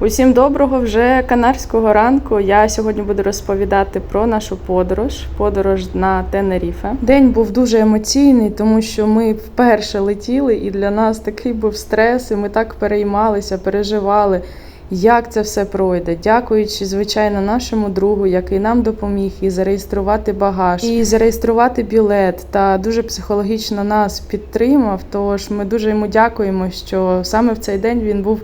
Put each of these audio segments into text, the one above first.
Усім доброго вже канарського ранку. Я сьогодні буду розповідати про нашу подорож, подорож на Тенеріфе. День був дуже емоційний, тому що ми вперше летіли, і для нас такий був стрес, і ми так переймалися, переживали. Як це все пройде, дякуючи, звичайно, нашому другу, який нам допоміг і зареєструвати багаж, і зареєструвати білет, та дуже психологічно нас підтримав. Тож ми дуже йому дякуємо, що саме в цей день він був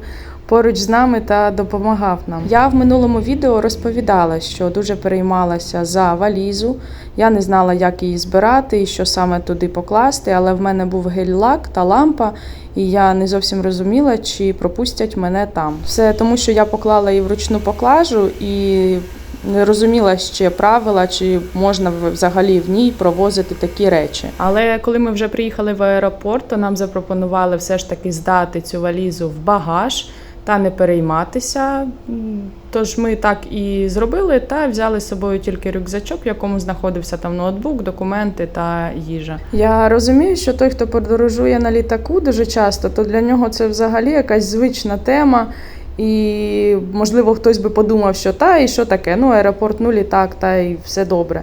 поруч з нами та допомагав нам. Я в минулому відео розповідала, що дуже переймалася за валізу. Я не знала, як її збирати і що саме туди покласти, але в мене був гель-лак та лампа, і я не зовсім розуміла, чи пропустять мене там. Все тому, що я поклала її вручну поклажу і. Не розуміла ще правила, чи можна взагалі в ній провозити такі речі. Але коли ми вже приїхали в аеропорт, то нам запропонували все ж таки здати цю валізу в багаж та не перейматися. Тож ми так і зробили та взяли з собою тільки рюкзачок, в якому знаходився там ноутбук, документи та їжа. Я розумію, що той, хто подорожує на літаку дуже часто, то для нього це взагалі якась звична тема. І, можливо, хтось би подумав, що та і що таке? Ну, аеропорт, ну літак, та і все добре.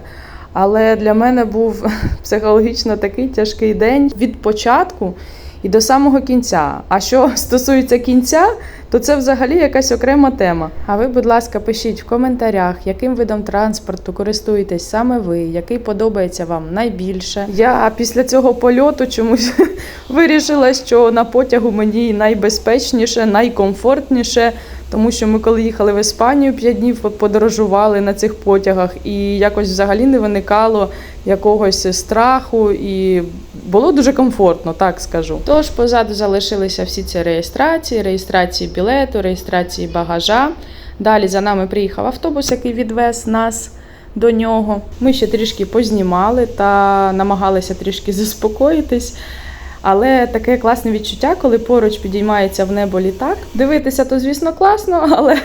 Але для мене був психологічно такий тяжкий день від початку і до самого кінця. А що стосується кінця, то це взагалі якась окрема тема. А ви, будь ласка, пишіть в коментарях, яким видом транспорту користуєтесь саме ви, який подобається вам найбільше. Я після цього польоту чомусь вирішила, що на потягу мені найбезпечніше, найкомфортніше. Тому що ми, коли їхали в Іспанію, 5 днів подорожували на цих потягах, і якось взагалі не виникало якогось страху, і було дуже комфортно, так скажу. Тож позаду залишилися всі ці реєстрації, реєстрації білету, реєстрації багажа. Далі за нами приїхав автобус, який відвез нас до нього. Ми ще трішки познімали та намагалися трішки заспокоїтись. Але таке класне відчуття, коли поруч підіймається в небо літак. Дивитися, то, звісно, класно, але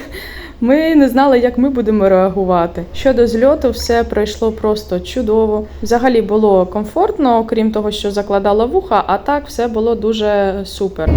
ми не знали, як ми будемо реагувати. Щодо зльоту, все пройшло просто чудово. Взагалі було комфортно, окрім того, що закладала вуха, а так все було дуже супер.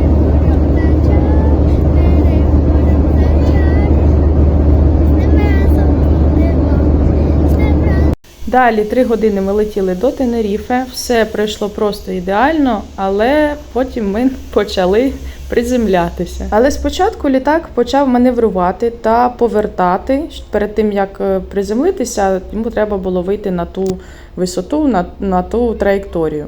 Далі три години ми летіли до Тенеріфе. Все пройшло просто ідеально, але потім ми почали приземлятися. Але спочатку літак почав маневрувати та повертати. Перед тим як е, приземлитися, йому треба було вийти на ту висоту, на, на ту траєкторію.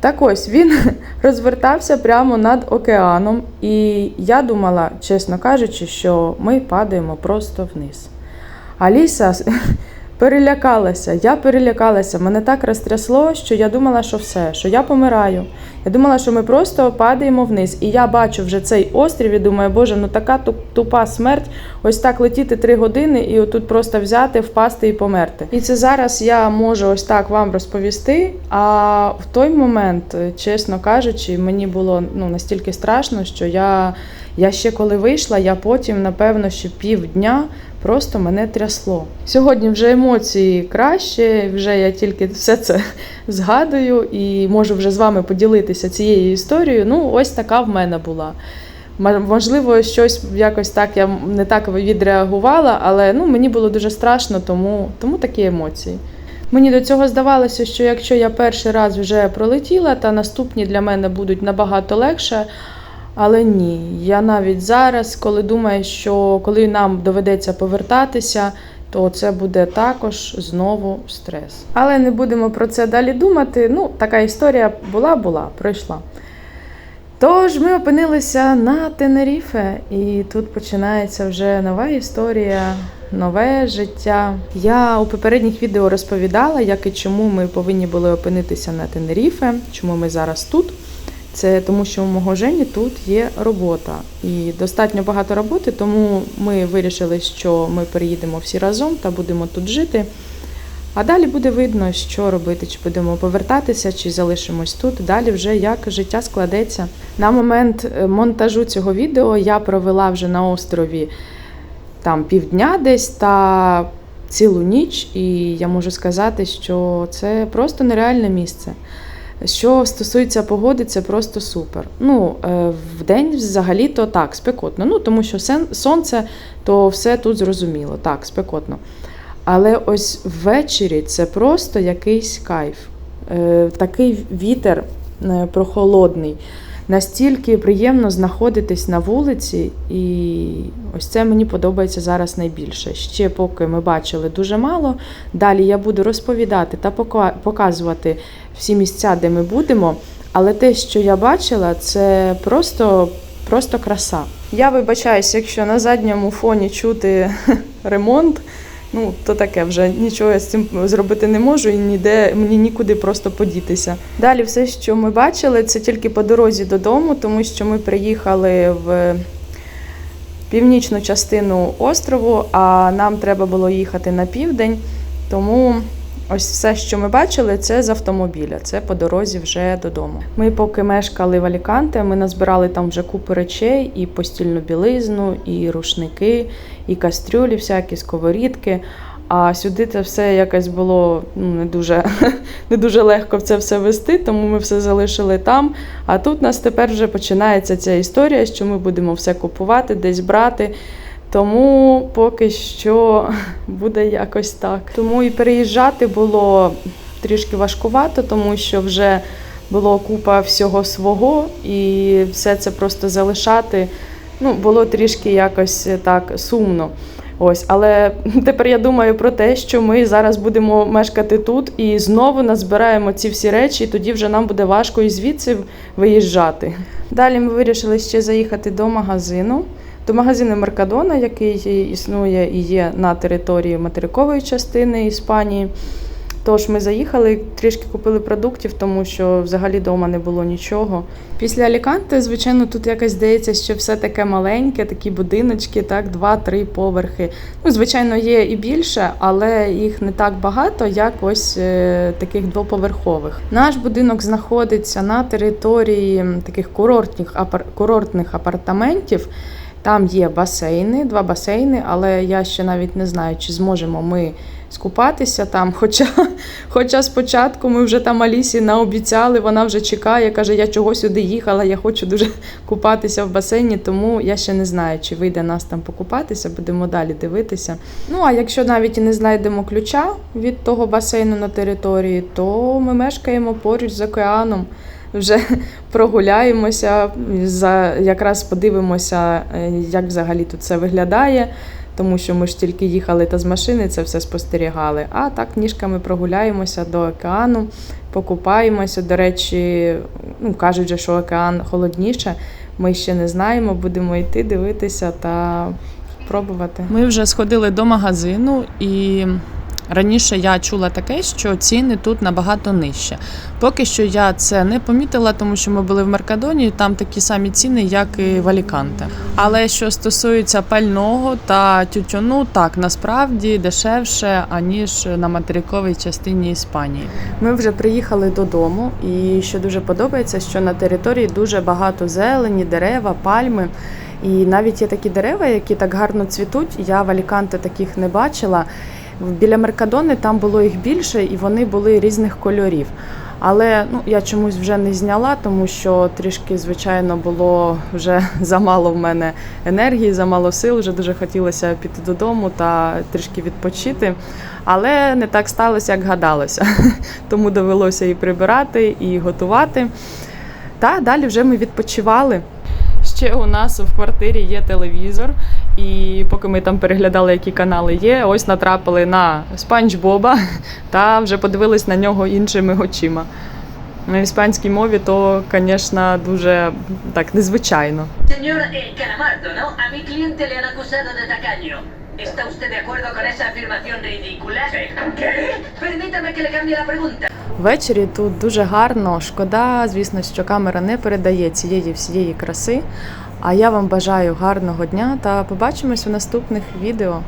Так ось він розвертався прямо над океаном, і я думала, чесно кажучи, що ми падаємо просто вниз. Аліса перелякалася, я перелякалася. Мене так розтрясло, що я думала, що все, що я помираю. Я думала, що ми просто падаємо вниз. І я бачу вже цей острів і думаю, боже, ну така тупа смерть, ось так летіти три години і отут просто взяти, впасти і померти. І це зараз я можу ось так вам розповісти. А в той момент, чесно кажучи, мені було ну настільки страшно, що я. Я ще коли вийшла, я потім, напевно, ще півдня просто мене трясло. Сьогодні вже емоції краще, вже я тільки все це згадую і можу вже з вами поділитися цією історією. Ну, ось така в мене була. Можливо, щось якось так я не так відреагувала, але ну, мені було дуже страшно, тому, тому такі емоції. Мені до цього здавалося, що якщо я перший раз вже пролетіла, та наступні для мене будуть набагато легше. Але ні, я навіть зараз, коли думаю, що коли нам доведеться повертатися, то це буде також знову стрес. Але не будемо про це далі думати. Ну, така історія була, була, пройшла. Тож ми опинилися на Тенеріфе, і тут починається вже нова історія, нове життя. Я у попередніх відео розповідала, як і чому ми повинні були опинитися на Тенеріфе, чому ми зараз тут. Це тому, що у мого Жені тут є робота і достатньо багато роботи, тому ми вирішили, що ми переїдемо всі разом та будемо тут жити. А далі буде видно, що робити, чи будемо повертатися, чи залишимось тут. Далі вже як життя складеться. На момент е, монтажу цього відео я провела вже на острові там півдня десь та цілу ніч, і я можу сказати, що це просто нереальне місце. Що стосується погоди, це просто супер. Ну, е, в день взагалі-то так, спекотно. Ну, тому що сонце, то все тут зрозуміло. Так, спекотно. Але ось ввечері це просто якийсь кайф. Е, Такий вітер е, прохолодний. Настільки приємно знаходитись на вулиці, і ось це мені подобається зараз найбільше. Ще поки ми бачили дуже мало. Далі я буду розповідати та пока- показувати всі місця, де ми будемо. Але те, що я бачила, це просто, просто краса. Я вибачаюся, якщо на задньому фоні чути ремонт. Ну, то таке вже нічого я з цим зробити не можу і ніде мені нікуди просто подітися. Далі все, що ми бачили, це тільки по дорозі додому, тому що ми приїхали в північну частину острову, а нам треба було їхати на південь. Тому ось все, що ми бачили, це з автомобіля, це по дорозі вже додому. Ми поки мешкали в Аліканте, ми назбирали там вже купу речей, і постільну білизну, і рушники, і кастрюлі, всякі сковорідки. А сюди це все якось було ну, не дуже, не дуже легко в це все вести, тому ми все залишили там. А тут у нас тепер вже починається ця історія, що ми будемо все купувати, десь брати. Тому поки що буде якось так. Тому і переїжджати було трішки важкувато, тому що вже було купа всього свого, і все це просто залишати. Ну, було трішки якось так сумно. Ось, але тепер я думаю про те, що ми зараз будемо мешкати тут і знову назбираємо ці всі речі, і тоді вже нам буде важко і звідси виїжджати. Далі ми вирішили ще заїхати до магазину, до магазину Меркадона, який існує і є на території материкової частини Іспанії. Тож ми заїхали, трішки купили продуктів, тому що взагалі вдома не було нічого. Після Аліканте, звичайно, тут якось здається, що все таке маленьке, такі будиночки, так, два-три поверхи. Ну, звичайно, є і більше, але їх не так багато, як ось е, таких двоповерхових. Наш будинок знаходиться на території таких курортних, апар- курортних апартаментів. Там є басейни, два басейни, але я ще навіть не знаю, чи зможемо ми скупатися там. Хоча, хоча спочатку ми вже там Алісі наобіцяли, вона вже чекає, каже, я чого сюди їхала, я хочу дуже купатися в басейні, тому я ще не знаю, чи вийде нас там покупатися, будемо далі дивитися. Ну а якщо навіть і не знайдемо ключа від того басейну на території, то ми мешкаємо поруч з океаном. Вже прогуляємося, за якраз подивимося, е, як взагалі тут це виглядає, тому що ми ж тільки їхали та з машини це все спостерігали. А так ніжками прогуляємося до океану, покупаємося. До речі, ну кажуть, що океан холодніше. Ми ще не знаємо, будемо йти дивитися та пробувати. Ми вже сходили до магазину і. Раніше я чула таке, що ціни тут набагато нижче. Поки що я це не помітила, тому що ми були в Меркадоні, там такі самі ціни, як і в Аліканте. Але що стосується пального та тютюну, так насправді дешевше аніж на материковій частині Іспанії. Ми вже приїхали додому, і що дуже подобається, що на території дуже багато зелені, дерева, пальми. І навіть є такі дерева, які так гарно цвітуть. Я в Аліканте таких не бачила. Біля Меркадони там було їх більше, і вони були різних кольорів. Але ну я чомусь вже не зняла, тому що трішки, звичайно, було вже замало в мене енергії, замало сил. Вже дуже хотілося піти додому та трішки відпочити. Але не так сталося, як гадалося. Тому довелося і прибирати, і готувати. Та далі вже ми відпочивали. Ще у нас в квартирі є телевізор, і поки ми там переглядали, які канали є, ось натрапили на Спанч Боба та вже подивились на нього іншими очима. На іспанській мові то, звісно, дуже так незвичайно. Señor eh, Calamardo, ¿no? A mi cliente le han acusado de tacaño. ¿Está usted de acuerdo con esa afirmación ridícula? ¿Qué? Permítame que le cambie la pregunta. Ввечері тут дуже гарно. Шкода, звісно, що камера не передає цієї всієї краси. А я вам бажаю гарного дня та побачимось у наступних відео.